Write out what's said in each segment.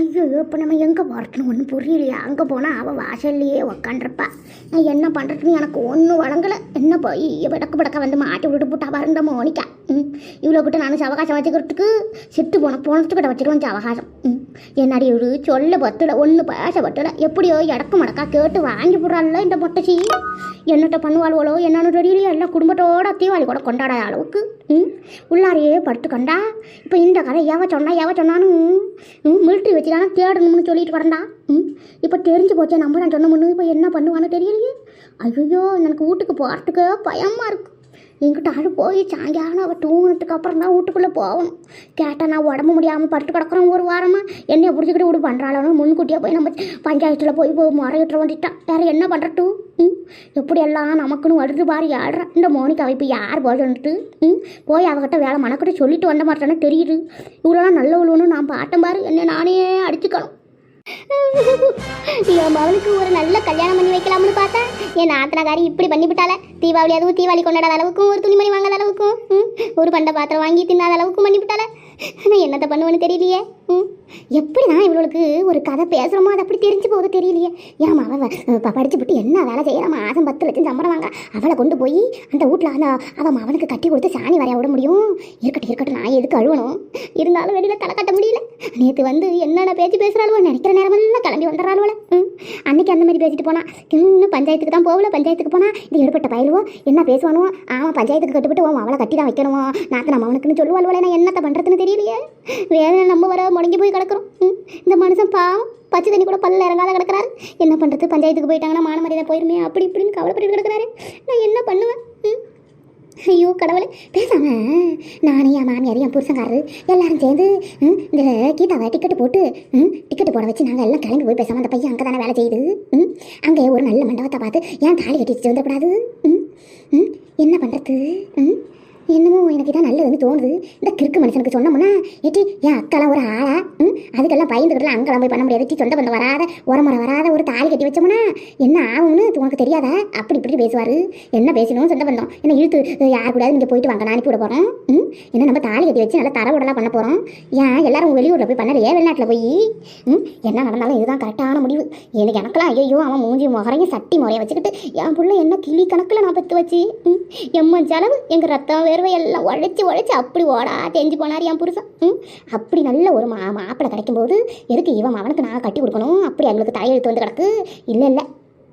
ஐயோ இப்போ நம்ம எங்கே போகிறதுன்னு ஒன்றும் புரியலையா. அங்கே போனால் அவள் வாசல்லையே உக்காண்டிருப்பா நான் என்ன பண்ணுறதுன்னு எனக்கு ஒன்றும் வழங்கலை. என்ன போய் விடக்கு படக்க வந்து மாட்டி விட்டுட்டு போட்டா பாருங்க மோனிக்கா ம் இவ்வளோ கிட்ட நான் அவகாசம் வச்சுக்கிறதுக்கு சிட்டு போன போனத்துக்கிட்ட வச்சுக்கலாம் அவகாசம். ம் என்னடி இவரு சொல்ல பத்தலை ஒன்று பேச பத்தலை. எப்படியோ இடக்கு மடக்கா கேட்டு வாங்கி போடுறாள்ல இந்த மொட்டைச்சி. என்னட்ட பண்ணுவாளுவளோ என்னன்னு தெரியலையே. எல்லாம் குடும்பத்தோட தீபாவளி கூட கொண்டாட அளவுக்கு. ம் உள்ளாரையே படுத்துக்கண்டா. இப்போ இந்த கதை எவ சொன்னா எவ சொன்னான்னு ம் மிலிட்ரி தேடணும்னு சொல்லிட்டு வரேன்டா ம்? இப்போ தெரிஞ்சு போச்சே நம்ம நான் சொன்ன முன்னு இப்போ என்ன பண்ணுவான்னு தெரியலையே. ஐயோ எனக்கு வீட்டுக்கு போகிறதுக்கு பயமாக இருக்கு. என்கிட்ட ஆள் போய் சாயங்காலம் அவள் தூங்கினதுக்கு அப்புறம் தான் வீட்டுக்குள்ளே போகணும். கேட்டால் நான் உடம்பு முடியாமல் படுத்து கிடக்குறேன் ஒரு வாரமாக என்னைய பிடிச்சிக்கிட்டு விடு பண்ணுறாளோ முன்கூட்டியே போய் நம்ம பஞ்சாயத்தில் போய் போய் முறையிட்டு வந்துட்டான் வேறு என்ன பண்ணுறட்டும் ம்? எப்படி எல்லாம் நமக்குன்னு வருது பாரு ஆடுறேன் இந்த மோனிக்காவை இப்போ யார் போய் ம்? போய் அவகிட்ட வேலை மனக்கிட்ட சொல்லிட்டு வந்த மாட்டேன்னு தெரியுது. இவ்வளோலாம் நல்ல உள்ளவனு நான் பாட்டேன் பாரு என்னை நானே அடிச்சுக்கணும். என் மகனுக்கு ஒரு நல்ல கல்யாணம் பண்ணி வைக்கலாம்னு பார்த்தா என் நாத்தனகாரி இப்படி பண்ணிவிட்டால தீபாவளி அதுவும் தீபாவளி கொண்டாடாத அளவுக்கும் ஒரு துணிமணி வாங்காத அளவுக்கும் ம், ஒரு பண்ட பாத்திரம் வாங்கி தின்னாத அளவுக்கும் பண்ணிவிட்டால நான் என்னத்தை பண்ணுவேன்னு தெரியலையே? ம்? எப்படி நான் இவளுக்கு ஒரு கதை பேசுகிறோமோ அது அப்படி தெரிஞ்சு போகுது தெரியலையே. ஏன் அவள் இப்போ படிச்சு விட்டு என்ன வேலை செய்யறான் மாதம் பத்து லட்சம் சம்பளம் வாங்க அவளை கொண்டு போய் அந்த வீட்டில் அந்த அவன் அவனுக்கு கட்டி கொடுத்து சாணி வரைய விட முடியும்? இருக்கட்டும் இருக்கட்டும் நான் எதுக்கு அழுவணும்? இருந்தாலும் வெளியில் தலை கட்ட முடியல. நேற்று வந்து என்னென்ன பேச்சு பேசுகிறாளுவோ நினைக்கிற நேரமெல்லாம் கிளம்பி வந்துடுறாளுவல ம்? அன்னைக்கு அந்த மாதிரி பேசிட்டு போனா இன்னும் பஞ்சாயத்துக்கு தான் போகல பஞ்சாயத்துக்கு போனா இது எடுப்பட்ட பயலுவோ என்ன பேசுவானோ? அவன் பஞ்சாயத்துக்கு கட்டுப்பட்டு அவன் அவளை கட்டி தான் வைக்கணுமோ? நாத்து நம்ம அவனுக்குன்னு சொல்லுவாள் நான் என்னத்தை பண்ணுறதுன்னு தெரியலையே. வேதனை நம்ம வர முடங்கி போய் கிடக்குறோம். ம், இந்த மனுஷன் பாவம். பச்சை தண்ணி கூட பல்ல இறங்காத கிடக்குறாரு. என்ன பண்ணுறது பஞ்சாயத்துக்கு போயிட்டாங்கன்னா மான மரியாதை போயிருமே அப்படி இப்படின்னு கவலைப்பட்டு கிடக்கிறாரு. நான் என்ன பண்ணுவேன்? ஐயோ கடவுளே பேசாம. நானே என் மாமியார் என் புருஷங்காரரு எல்லாரும் சேர்ந்து ம், இந்த கீதாவை டிக்கெட் போட்டு ம் டிக்கெட்டு போட வச்சு நாங்கள் எல்லாம் கிளம்பி போய் பேசாம அந்த பையன் அங்கே தானே வேலை செய்யுது ம்? அங்கே ஒரு நல்ல மண்டபத்தை பார்த்து ஏன் தாலி கட்டி வச்சுட்டு வந்துடக்கூடாது ம்? ம்? என்ன பண்ணுறது ம்? என்னமோ எனக்கு இதான் நல்லதுன்னு தோணுது. இந்த கிறுக்கு மனுஷனுக்கு சொன்னோம்னா ஏட்டி என் அக்காலாம் ஒரு ஆளா? ம்? அதுக்கெல்லாம் பயந்துக்கிட்டலாம் அங்கெல்லாம் போய் பண்ண முடியாது. ஏட்டி சொந்த பந்தம் வராத உரமுறை வராத ஒரு தாலி கட்டி வச்சோம்னா என்ன ஆகும்னு உனக்கு தெரியாதா? அப்படி இப்படி பேசுவார். என்ன பேசணும் சொந்த பந்தம். என்ன இழுத்து யார் கூடாது இங்கே போயிட்டு வாங்க நான் அனுப்பி விட போகிறோம் ம்? என்ன நம்ம தாலி கட்டி வச்சு நல்லா தர உடலாக பண்ண போகிறோம் ஏன் எல்லாரும் வெளியூரில் போய் பண்ணலையே வெளிநாட்டில் போய்? ம்? என்ன நடந்தாலும் இதுதான் கரெக்டான முடிவு. எனக்கு எனக்கெல்லாம் ஐயோ அவன் மூஞ்சி முகரையும் சட்டி முறைய வச்சுக்கிட்டு என் பிள்ளை என்ன கிளி கணக்கில் நான் பெற்று வச்சு ம்? எம்மன் செலவு எங்கள் ரத்தம் வேர்வை உழைச்சி உழைச்சி அப்படி ஓடா தெரிஞ்சு போனார் என் புருஷன். ம் அப்படி நல்ல ஒரு மா மாப்பிள்ளை கிடைக்கும்போது எதுக்கு இவன் அவனுக்கு நான் கட்டி கொடுக்கணும்? அப்படி அவங்களுக்கு தலையெழுத்து வந்து கிடக்கு. இல்லை இல்லை.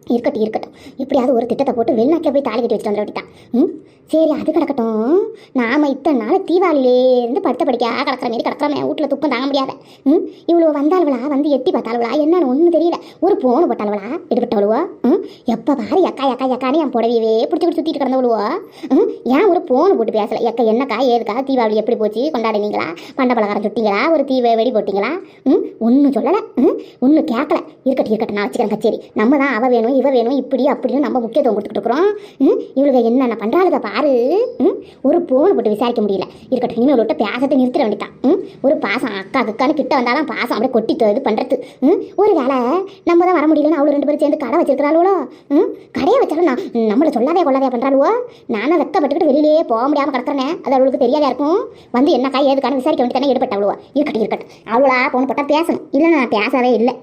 இருக்கட்டும் இருக்கட்டும். எப்படியாவது ஒரு திட்டத்தை போட்டு வெளிநாட்டில் போய் தாலி கட்டி வச்சுட்டு வந்துட ம்? சரி அது கிடக்கட்டும். நாம இத்தனை நாள் தீபாவளியிலேருந்து படுத்த படிக்க கிடக்கிற மாரி கிடக்கிறோமே வீட்டில் துக்கம் தாங்க முடியாத. ம்? இவ்வளோ வந்தாளுவளா? வந்து எட்டி பார்த்தாளுவளா? என்னன்னு ஒன்றும் தெரியல. ஒரு போன போட்டாளுவளா? எடுபட்டவளுவோ ம்? எப்போ பாரு எக்கா எக்கா எக்கான்னு என் புடவையவே பிடிச்சி பிடிச்சி சுற்றிட்டு கிடந்தவளுவோ? ம்? ஏன் ஒரு போன் போட்டு பேசல? எக்கா என்னக்கா ஏதுக்கா? தீபாவளி எப்படி போச்சு? கொண்டாடினீங்களா? பண்ட பலகாரம் சுட்டிங்களா? ஒரு தீ வெடி போட்டிங்களா? ம்? ஒன்றும் சொல்லலை. ம்? ஒன்றும் கேட்கல இருக்கட்டும் இருக்கட்டும். நான் வச்சுக்கிறேன் கச்சேரி. நம்ம தான் அவ வேணும் இவ வேணும் இப்படி அப்படின்னு நம்ம முக்கியத்துவம் கொடுத்துட்டு இருக்கிறோம். ம்? என்னென்ன பண்ணுறாளுக பாரு. ஒரு போன் போட்டு விசாரிக்க முடியல. இருக்கட்டும் இனிமேல் விட்ட பேசத்தை நிறுத்திட வேண்டியதான் ஒரு பாசம் அக்கா அக்கான்னு கிட்ட வந்தாலும் பாசம் அப்படியே கொட்டி இது பண்ணுறது ஒரு வேலை நம்ம தான் வர முடியலன்னு அவளு ரெண்டு பேரும் சேர்ந்து கடை வச்சிருக்கிறாளோ கடையை வச்சாலும் நான் நம்மளை சொல்லாதே கொள்ளாதே பண்ணுறாளுவோ நானும் வெக்கப்பட்டுக்கிட்டு வெளியிலேயே போக முடியாமல் கிடக்குறேனே. அது அவளுக்கு தெரியாதா இருக்கும்? வந்து என்னக்கா ஏதுக்கான விசாரிக்க வேண்டியதானே ஈடுபட்டவளுவோ இருக்கட்டும் இருக்கட்டும். அவளா போன் போட்டால் பேசணும். இல்லை நான் பேசவே இல்லை.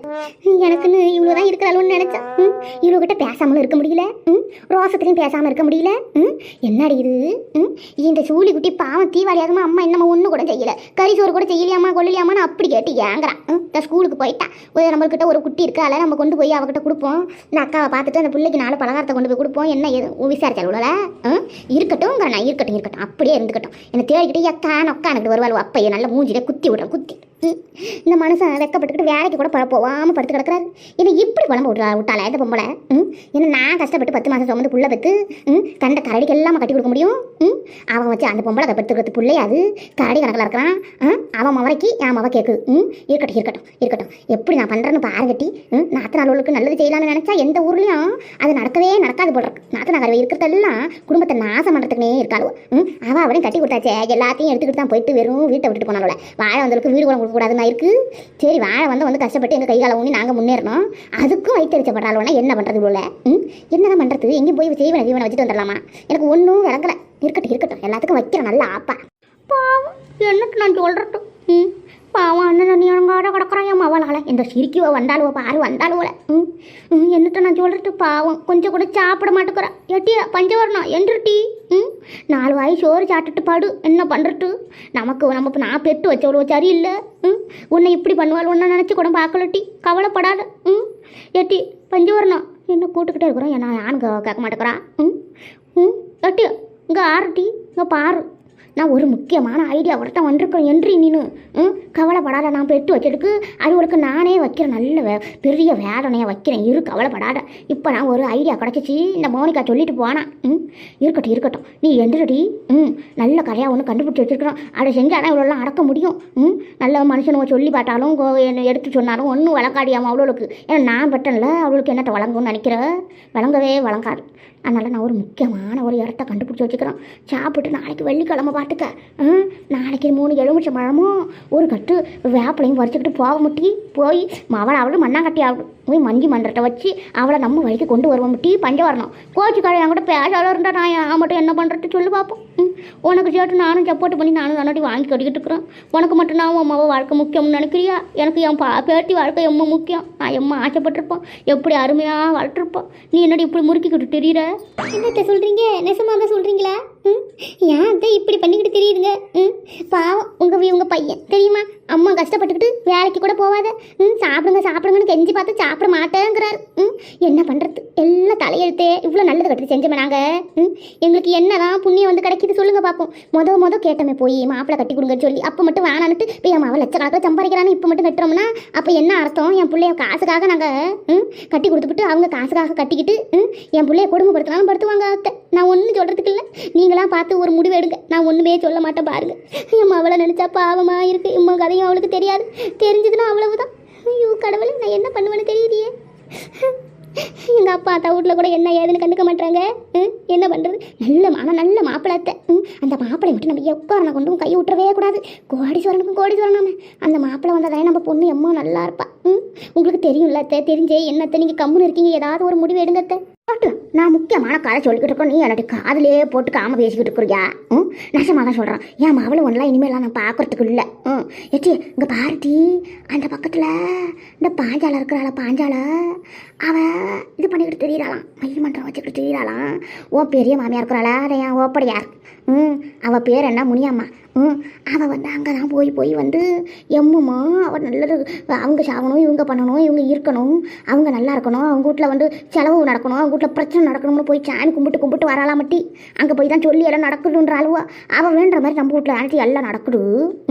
எனக்குன்னு இவ்வளோ தான் இருக்கிறாளுன்னு நினச்சேன் ம் பேசாமலும் இருக்க முடியல? ம்? ரோசத்துலையும் பேசாமல் இருக்க முடியல? ம்? என்னடி இது? ம்? இந்த சூழி குட்டி பாவம் தீவாளியாகமா? அம்மா என்னம்மா ஒன்று கூட செய்யலை. கறி சோறு கூட செய்யலையாம்மா கொள்ளலையாமான்னு அப்படி கேட்டு ஏங்குறான் ம்? இந்த ஸ்கூலுக்கு போயிட்டா. ஒரு நம்மள்கிட்ட ஒரு குட்டி இருக்கால நம்ம கொண்டு போய் அவகிட்ட கொடுப்போம். இந்த அக்காவை பார்த்துட்டு அந்த பிள்ளைக்கு நாலு பலகாரத்தை கொண்டு போய் கொடுப்போம். என்ன ஏது? விசாரிச்சால் உள்ள ம்? இருக்கட்டும் நான் இருக்கட்டும் இருக்கட்டும். அப்படியே இருந்துக்கட்டும். என்னை தேடிக்கிட்டு எக்கா நொக்கா எனக்கு வருவாள் அப்பையே நல்ல மூஞ்சிலே குத்தி விடுறேன் குத்தி. இந்த மனுஷன் வெக்கப்பட்டுக்கிட்டு வேலைக்கு கூட போகாமல் படுத்து கிடக்குறாரு. இது இப்படி குழம்பு விட்றா விட்டாளே? இந்த பொம்பளை? ம்? ஏன்னா நான் கஷ்டப்பட்டு பத்து மாதம் சுமந்து புள்ள பெற்று ம்? கண்ட கரடிக்கு எல்லாம் கட்டி கொடுக்க முடியும்? ம்? அவன் வச்சு அந்த பொம்பளை அதை பெற்றுக்கிறது பிள்ளை அது? கரடி கணக்கில் இருக்கிறான். அவன் மவரைக்கு என் மவ கேட்குது ம்? இருக்கட்டும் இருக்கட்டும் இருக்கட்டும். எப்படி நான் பண்ணுறேன்னு பாருங்கட்டி ம்? நாத்து நாளுக்கு நல்லது செய்யலாம்னு நினச்சா எந்த ஊர்லேயும் அது நடக்கவே நடக்காது போல இருக்கு. நாத்து நகர் இருக்கிறதெல்லாம் குடும்பத்தை நாசம் பண்ணுறதுக்குனே இருக்காளோ ம்? அவள் அவனையும் கட்டி கொடுத்தாச்சே. எல்லாத்தையும் எடுத்துக்கிட்டு தான் போயிட்டு வெறும் வீட்டை விட்டுட்டு போனாலும் வாழை வந்தவளுக்கு வீடு கூட கொடுக்கக்கூடாதுன்னு இருக்கு. சரி வாழை வந்து வந்து கஷ்டப்பட்டு எங்கள் கைகால ஊனி நாங்கள் முன்னேறணும். அதுக்கும் வைத்தறிச்சப்படுறாளுவனா என்ன பண்ணுறது இவ்வளோ ம்? என்னதான் பண்ணுறது எங்கேயும் போய் செய்வனை ஜீவனை வச்சுட்டு வந்துடலாமா? எனக்கு ஒன்றும் விளங்கல. இருக்கட்டும் இருக்கட்டும். எல்லாத்துக்கும் வைக்கிறேன் நல்லா ஆப்பா. பாவம் என்னட்டு நான் சொல்கிறட்டும் ம்? பாவம் அண்ணன் நீ அழகாட கிடக்குறான். என் மவளால இந்த சிரிக்குவ வந்தாலுவ பாரு வந்தாலுவல ம் ம், நான் சொல்கிறது பாவம். கொஞ்சம் கூட சாப்பிட மாட்டேங்கிறா. எட்டியா பஞ்சவரணம் என்றுட்டி? ம் நாலு வாய் சோறு சாப்பிட்டுட்டு பாடு. என்ன பண்ணுறது நமக்கு நம்ம நான் பெட்டு வச்சவளோ சரியில்லை. ம் உன்னை இப்படி பண்ணுவாள் உன்னை நினச்சி கூட பார்க்கலட்டி கவலைப்படாத. ம் எட்டி பஞ்சவரணம். என்ன கூட்டுக்கிட்டே இருக்கிறோம் என்ன யானு கேட்க மாட்டேங்கிறான் ம் ம் எட்டி இங்கே ஆறுட்டி இங்கே பாரு. நான் ஒரு முக்கியமான ஐடியா ஒருத்தன் வந்திருக்கேன். என்று நீனு ம் கவலைப்படாத நான் பெட்டு வச்சதுக்கு அவளுக்கு நானே வைக்கிறேன். நல்ல வே பெரிய வேதனையை வைக்கிறேன். இரு கவலைப்படாத. இப்போ நான் ஒரு ஐடியா கிடச்சிச்சு. இந்த மோனிகா சொல்லிட்டு போனான் ம் இருக்கட்டும் இருக்கட்டும். நீ எந்திரடி ம் நல்ல கரையாக ஒன்று கண்டுபிடிச்சி வச்சிருக்கிறோம் அதை செஞ்சாதான் இவ்வளோலாம் அடக்க முடியும். ம் நல்ல மனுஷனை சொல்லி பார்த்தாலும் கோ- எடுத்து சொன்னாலும் ஒன்றும் வழக்காடியாமல் அவளுக்கு. ஏன்னா நான் பெட்டன்ல அவளுக்கு என்னட்ட வழங்கும்னு நினைக்கிற? வழங்கவே வழங்காது. அதனால் நான் ஒரு முக்கியமான ஒரு இடத்த கண்டுபிடிச்சி வச்சுக்கிறேன் சாப்பிட்டு நாளைக்கு வெள்ளிக்கிழமை பார்த்துக்க நாளைக்கு மூணு எலுமிச்சை பழமும் ஒரு கட்டு வேப்பிலையும் பறிச்சுக்கிட்டு போக முட்டி. போய் அவளை அவளும் மண்ணாங்கட்டி ஆகட்டும் போய் மஞ்சி மன்றத்தை வச்சு அவளை நம்ம வழிக்கு கொண்டு வருவோம் முட்டி. பஞ்ச வரணும். கோச்சு கடை என்கிட்ட பேசாத இருந்தா நான் ஏன் மட்டும் என்ன பண்ணுறது சொல்லி பார்ப்போம் உனக்கு சேர்த்து நானும் சப்போர்ட் பண்ணி நானும் தானாட்டி வாங்கி கட்டிக்கிட்டு இருக்கிறேன். உனக்கு மட்டும் நான் உன் மவ வாழ்க்கை முக்கியம்னு நினைக்கிறியா? எனக்கு என் பா பேட்டி வாழ்க்கை எம்ம முக்கியம். நான் எம்ம ஆசைப்பட்டிருப்போம். எப்படி அருமையாக வளர்த்துருப்போம். நீ என்னடி இப்படி முறுக்கிக்கிட்டு தெரியுற? என்னத்த சொல்கிறீங்க நெசமாக தான் சொல்கிறீங்களா ம்? ஏன் அத்தை இப்படி பண்ணிக்கிட்டு தெரியுதுங்க? ம் பாவம். உங்கள் உங்கள் பையன். தெரியுமா? அம்மா கஷ்டப்பட்டுக்கிட்டு வேலைக்கு கூட போவாத ம் சாப்பிடுங்க சாப்பிடுங்கன்னு கெஞ்சி பார்த்து சாப்பிட மாட்டேங்கிறாரு. ம் என்ன பண்ணுறது எல்லாம் தலையெழுத்தே இவ்வளோ நல்லது கட்டுறது செஞ்சோமே நாங்கள் ம் எங்களுக்கு என்னதான் புண்ணியம் வந்து கிடைக்கிது சொல்லுங்கள் பார்ப்போம் மொத மொதல் கேட்டோமே போய் மாப்பிள்ளை கட்டி கொடுங்கன்னு சொல்லி அப்போ மட்டும் வேணான்னுட்டு இப்போ என் மாவை லட்சக்கணக்கில் சம்பாதிக்கிறான்னு இப்போ மட்டும் கட்டுறோம்னா அப்போ என்ன அர்த்தம்? என் பிள்ளைய காசுக்காக நாங்கள் ம் கட்டி கொடுத்துட்டு அவங்க காசுக்காக கட்டிக்கிட்டு ம் என் பிள்ளைய கொடுமைப்படுத்தினாலும் படுத்துவாங்க அத்தை. நான் ஒன்றும் சொல்கிறதுக்கு இல்லை. நீங்களாம் பார்த்து ஒரு முடிவு எடுங்க. நான் ஒன்றுமே சொல்ல மாட்டேன் பாருங்க. எம்மா அவளை நினச்சா பாவமாக இருக்குது இம்மா கதையும் அவளுக்கு தெரியாது. தெரிஞ்சதுன்னா அவ்வளவுதான். ஐயோ கடவுளே நான் என்ன பண்ணுவேன்னு தெரியலையே. எங்கள் அப்பா அத்தா வீட்டில் கூட என்ன ஏதுன்னு கண்டுக்க மாட்டாங்க ம், என்ன பண்ணுறது நல்ல ஆனால் நல்ல மாப்பிள்ளை அத்தை ம், அந்த மாப்பிளை விட்டு நம்ம எப்பாரணை கொண்டும் கை விட்டுறவே கூடாது. கோடீஸ்வரனுக்கும் கோடீஸ்வரனாம அந்த மாப்பிள்ளை வந்ததாலே நம்ம பொண்ணு. எம்மா நல்லா இருப்பா. ம் உங்களுக்கு தெரியும்ல அத்தை. தெரிஞ்சே என்னத்தை நீங்கள் கம்முன்னு இருக்கீங்க? ஏதாவது ஒரு முடிவு எடுங்க அத்தை. நான் முக்கியமான கதை சொல்லிக்கிட்டு இருக்கோம் நீ எனக்கு காதிலே போட்டு காம பேசிக்கிட்டு இருக்கிறியா? ம்? நசமாக தான் சொல்கிறான் என் மாவளை ஒன்றெலாம் இனிமேலாம் நான் பார்க்குறதுக்கு இல்லை. ம். ஏச்சி இங்கே பாருட்டி அந்த பக்கத்தில் இந்த பாஞ்சால இருக்கிறாள பாஞ்சால. அவ இது பண்ணிக்கிட்டு தெரியிறாளாம். மயில் மன்றம் வச்சுக்கிட்டு தெரியிறாளாம். ஓ பெரிய மாமியார் இருக்கிறாளா. அதை என் ஓப்படையார்? ம். அவள் பேர் என்ன? முனியம்மா. அவள் வந்து அங்கே தான் போய் போய் வந்து எம்முமா அவள் நல்லது அவங்க சாகணும் இவங்க பண்ணணும் இவங்க இருக்கணும் அவங்க நல்லா இருக்கணும் அவங்க வீட்டில் வந்து செலவு நடக்கணும் அவங்க வீட்டில் பிரச்சனை நடக்கணும்னு போய் சாமி கும்பிட்டு கும்பிட்டு வரலாம் மட்டி. அங்கே போய் தான் சொல்லி எல்லாம் நடக்குதுன்ற அளவா அவள் வேண்டுற மாதிரி நம்ம வீட்டில் அனைத்து எல்லாம் நடக்குது.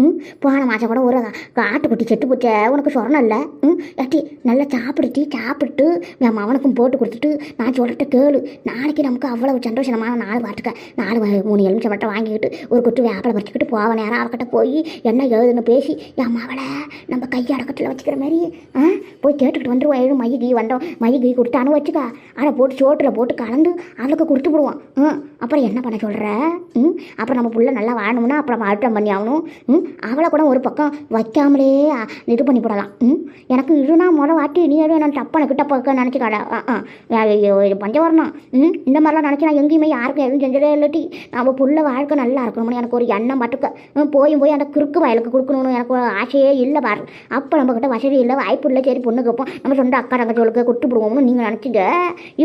ம் போன மாதம் கூட ஒரு ஆட்டுக்குட்டி செட்டு போச்ச உனக்கு சொரணம் இல்லை? ம் ஏட்டி நல்லா சாப்பிடுட்டி சாப்பிட்டு என் அவனுக்கும் போட்டு கொடுத்துட்டு நான் சொல்லிட்டு கேளு. நாளைக்கு நமக்கு அவ்வளவு சந்தோஷமான நாள் பார்த்துக்க. நாலு மூணு எலுமிச்சை மட்டும் வாங்கிக்கிட்டு ஒரு குட்டு வேப்பிலை பறிச்சுக்கிட்டு போவ நேரம் அவகிட்ட போய் என்ன ஏதுன்னு பேசி என் மாவளை நம்ம கையடக்கத்தில் வச்சுக்கிற மாதிரி ஆ? போய் கேட்டுக்கிட்டு வந்துடுவோம் ஏழு மைய கீ வந்தோம் மைய கீ கொடுத்தானு வச்சுக்க. அதை போட்டு சோட்டில் போட்டு கலந்து அவளுக்கு கொடுத்து விடுவோம். ம். அப்புறம் என்ன பண்ண சொல்கிற ம். அப்புறம் நம்ம புள்ள நல்லா வாழணும்னா அப்புறம் அழுத்தம் பண்ணி ஆகணும். ம். அவளை கூட ஒரு பக்கம் வைக்காமலே இது பண்ணி போடலாம். ம். எனக்கு இதுனா முத வாட்டி நீ எதுவும் நான் தப்பான கிட்ட பக்கம் நினச்சிக்காடா ஆ ஆ. இது பஞ்சம் வரணும் ம். இந்த மாதிரிலாம் நினச்சி நான் எங்கேயுமே யாருக்கும் எதுவும் செஞ்சதே இல்லாட்டி நம்ம புள்ள வாழ்க்கை நல்லா இருக்கணும்னு எனக்கு ஒரு எண்ணம் மட்டும் ம், போய் போய் அந்த குறுக்கு வயலுக்கு கொடுக்கணும்னு எனக்கு ஒரு ஆசையே இல்லை பாரு. அப்போ நம்மக்கிட்ட வசதி இல்லை வாய்ப்பு இல்லை. சரி பொண்ணு கேட்போம். நம்ம சொந்த அக்கா தங்கச்சோளுக்கு கொடுத்து போடுவோம்னு நீங்கள் நினச்சிங்க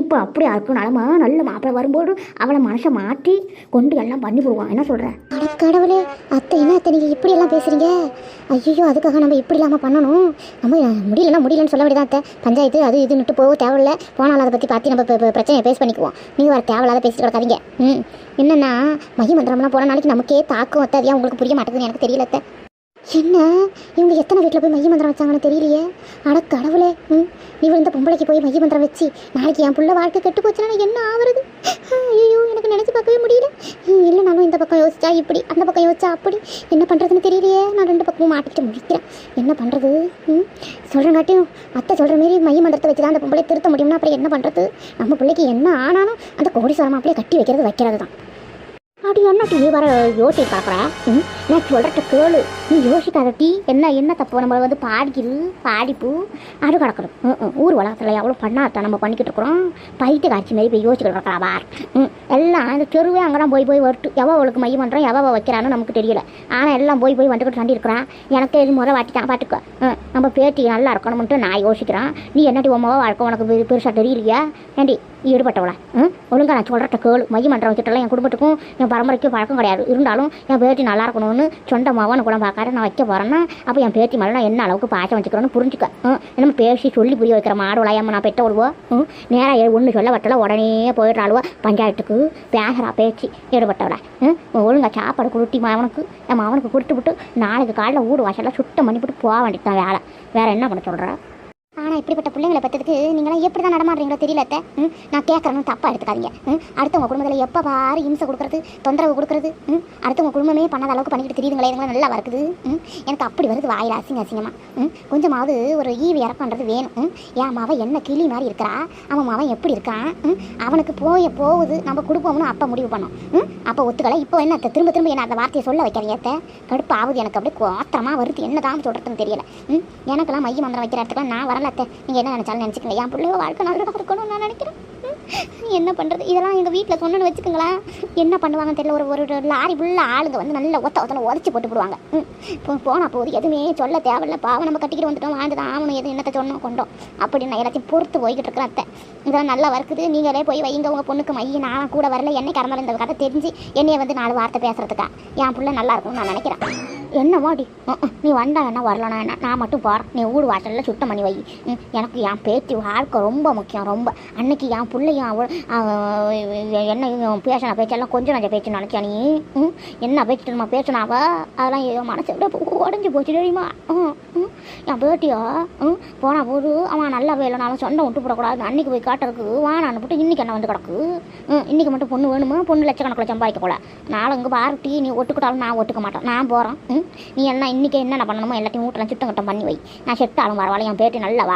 இப்போ அப்படி இருக்கும் நிலமா நல்ல மாப்பிள்ளை வரும்போது அவளை மனசை மாற்றி கொண்டு எல்லாம் பண்ணி விடுவான். என்ன சொல்கிறேன் கடவுளே அத்தை என்ன அத்தை நீங்கள் இப்படியெல்லாம் பேசுகிறீங்க ஐயோ அதுக்காக நம்ம இப்படி இல்லாமல் பண்ணணும். நம்ம முடியலன்னா முடியலன்னு சொல்ல வேண்டியதான் அத்தை. பஞ்சாயத்து அது இதுன்னுட்டு போக தேவையில்லை. போனாலும் அதை பற்றி பார்த்து நம்ம பிரச்சனையை பேஸ் பண்ணிக்குவோம். நீங்கள் வர தேவையில்லாத பேசிட்டு கிடக்காதீங்க. ம். என்னென்னா மகி மந்திரம்லாம் போன நாளைக்கு நமக்கே தாக்கும் அத்தை அது உங்களுக்கு புரிய மாட்டேங்குதுன்னு எனக்கு தெரியல அத்தை. என்ன? இவங்க எத்தனை வீட்டில் போய் மைய மந்திரம் வச்சாங்கன்னு தெரியலையே. அட கடவுளே ம். இவள் இந்த பொம்பளைக்கு போய் மைய மந்திரம் வச்சு நாளைக்கு என் புள்ள வாழ்க்கை கெட்டு போச்சுன்னா என்ன ஆகுறது ஐயோ எனக்கு நினச்சி பார்க்கவே முடியல. ம், இல்லை நானும் இந்த பக்கம் யோசிச்சா இப்படி அந்த பக்கம் யோசிச்சா அப்படி. என்ன பண்ணுறதுன்னு தெரியலையே. நான் ரெண்டு பக்கமும் மாட்டிட்டு முடிக்கிறேன் என்ன பண்ணுறது ம் சொல்கிறங்காட்டியும் அத்தை சொல்கிற மாரி மைய மந்திரத்தை வச்சு தான் அந்த பொம்பளை திருத்த முடியும்னா அப்புறம் என்ன பண்ணுறது நம்ம பிள்ளைக்கு என்ன ஆனாலும் அந்த கோடீஸ்வரம் அப்படியே கட்டி வைக்கிறது வைக்கிறது தான் அப்படி என்ன நீ வர யோசிச்சு பார்க்குற? ம் நான் சொல்கிறத கேளு. நீ யோசிக்காத டீ. என்ன என்ன தப்பு? நம்மளை வந்து பாடிக்குது பாடிப்பு அது கிடக்கணும். ம், ஊர் வளத்தில் எவ்வளோ பண்ணாதான் நம்ம பண்ணிக்கிட்டு இருக்கிறோம். பைத்து காட்சி மாரி போய் யோசிக்கிட்டு இருக்கிறா பார். ம் எல்லாம் இந்த தெருவே அங்கே தான் போய் போய் வரட்டு. எவ்வளோ அவளுக்கு மையம் பண்ணுறான் எவ்வளோ வைக்கிறான்னு நமக்கு தெரியல. ஆனால் எல்லாம் போய் போய் வந்துக்கிட்டு சண்டி இருக்கிறான் எனக்கு இது முறை வாட்டிட்டான் பாட்டுக்கு ம், நம்ம பேட்டி நல்லா இருக்கணும்ட்டு நான் யோசிக்கிறேன். நீ என்னடி உமாவா வாழ்க்கை உனக்கு பெருசாக தெரியலையா? ஏண்டி ஈடுபட்டவளா? ம்? ஒழுங்கா நான் சொல்கிறத கேளு. மைய மன்றம் கிட்டலாம் என் குடும்பத்துக்கும் என் பரம்பரைக்கும் பழக்கம் கிடையாது. இருந்தாலும் என் பேட்டி நல்லா இருக்கணும்னு சொந்த மகனை கூட பார்க்காரு நான் வைக்க போகிறேன்னா அப்போ என் பேத்தி மேலே நான் என்ன அளவுக்கு பாசம் வச்சுக்கிறோன்னு புரிஞ்சுக்க. ம்? என்னமோ பேசி சொல்லி புரிய வைக்கிற மாடு ஏம்மா நான் பெற்ற விடுவோ ம்? நேராக ஒன்று சொல்ல வட்டல உடனே போயிடுறாளுவோ. பஞ்சாயத்துக்கு பேசுகிறா பேச்சு. ஈடுபட்டவளா. ம்? ஒழுங்கா சாப்பாடு கொடுட்டி மாவனுக்கு என் மாவனுக்கு கொடுத்து விட்டு நாளைக்கு காலையில் ஊடு வாசலில் சுத்தம் பண்ணிவிட்டு போக வேண்டியது தான் வேலை. வேறு என்ன பண்ண சொல்கிறேன் ஆனால் இப்படிப்பட்ட பிள்ளைங்களை பற்றதுக்கு நீங்களாம் எப்படி தான் நடமாடுறீங்களோ தெரியல அத்தை. ம் நான் கேட்குறேன்னு தப்பாக எடுத்துக்காதீங்க. ம் அடுத்தவங்க குடும்பத்தில் எப்போ பாரு இம்சை கொடுக்குறது தொந்தரவு கொடுக்குறது ம் அடுத்தவங்க குடும்பமே பண்ணாத அளவுக்கு பண்ணிக்கிட்டு தெரியுதுங்களே இதுங்களாம் நல்லா வருது ம் எனக்கு அப்படி வருது வாயில் அசிங்க அசிங்கமாக ம் கொஞ்சமாவது ஒரு ஈவு இறக்கன்றது வேணும். ம் என் மாவன் என்ன கிளி மாதிரி இருக்கிறா? அவன் மாவன் எப்படி இருக்கான்? ம் அவனுக்கு போய போகுது. நம்ம கொடுப்போம்னு அப்போ முடிவு பண்ணோம். ம் அப்போ ஒத்துக்கலை. இப்போ என்ன திரும்ப திரும்ப என்ன அந்த வார்த்தையை சொல்ல வைக்கிறீங்க அத்தை. கடுப்பு ஆகுது எனக்கு அப்படியே கோத்திரமாக வருது. என்ன தான் சொல்கிறதுன்னு தெரியல. ம் எனக்கெல்லாம் மைய மந்திரம் வைக்கிற இடத்துக்குலாம் நான் வரல அத்தை. நீங்கள் என்ன நினச்சாலும் நினச்சிக்கங்க. என் பிள்ளைங்க வாழ்க்கை நல்லா இருக்கணும்னு நான் நினைக்கிறேன். என்ன பண்ணுறது இதெல்லாம் எங்கள் வீட்டில் சொன்னோன்னு வச்சுக்கோங்களேன். என்ன பண்ணுவாங்கன்னு தெரியல. ஒரு ஒரு ஒரு லாரி ஃபுல்லாக ஆளுங்க வந்து நல்ல ஒத்த ஒத்தனை உதச்சி போட்டு போடுவாங்க. ம்? இப்போ போனால் போகுது எதுவுமே சொல்ல தேவையில்ல. பாவம் நம்ம கட்டிக்கிட்டு வந்துட்டோம். வாழ்ந்து தான் ஆகணும். எது என்னத்தை சொன்னோம் கொண்டோம். அப்படி நான் எல்லாத்தையும் பொறுத்து போய்கிட்டு இருக்கிறேன் அத்தை. இதெல்லாம் நல்லா வருக்குது. நீங்களே போய் வைங்க. உங்கள் பொண்ணுக்கு மைய நான் கூட வரல. என்னை இருந்தாலும் இந்த கதை தெரிஞ்சு என்னையை வந்து நாலு வார்த்தை பேசுகிறதுக்கா என் பிள்ளை நல்லா இருக்கும்னு நான் நினைக்கிறேன். என்னமாடி நீ வந்தா என்ன வரலனா என்ன? நான் மட்டும் போகிறேன் நீ வீடு வாசலில் சுத்தம் பண்ணி வை. எனக்கு என் பேத்தி வாழ்க்கை ரொம்ப முக்கியம் ரொம்ப. அன்னைக்கு என் பிள்ளையும் அவள் என்ன பேசின பேச்செல்லாம் கொஞ்சம் நஞ்ச பேச்சு நினச்சா நீ? ம், என்ன பேச்சு நம்ம பேசினாவ அதெல்லாம் என் மனசை விட உடஞ்சி போச்சு தெரியுமா? என் பேட்டியா ம் போனால் போது அவன் நல்லா வேலைனாலும் சொந்தம் விட்டு போடக்கூடாது அன்னைக்கு போய் காட்டுறதுக்கு வானான்னு போட்டு இன்றைக்கி என்ன வந்து கிடக்கு? இன்றைக்கி மட்டும் பொண்ணு வேணுமா? பொண்ணு லட்சக்கணக்கில் சம்பாதிக்க போல. நாளை இங்கே பாருட்டி நீ ஒட்டுக்கிட்டாலும் நான் ஒட்டுக்க மாட்டேன். நான் போகிறேன் ம் நீ என்ன இன்னைக்கு என்னென்ன பண்ணணுமோ எல்லாத்தையும் வீட்டில் சுத்தம் கட்டம் பண்ணி வை. நான் செத்தாலும் பரவாயில்ல என் பேட்டி நல்லா வா.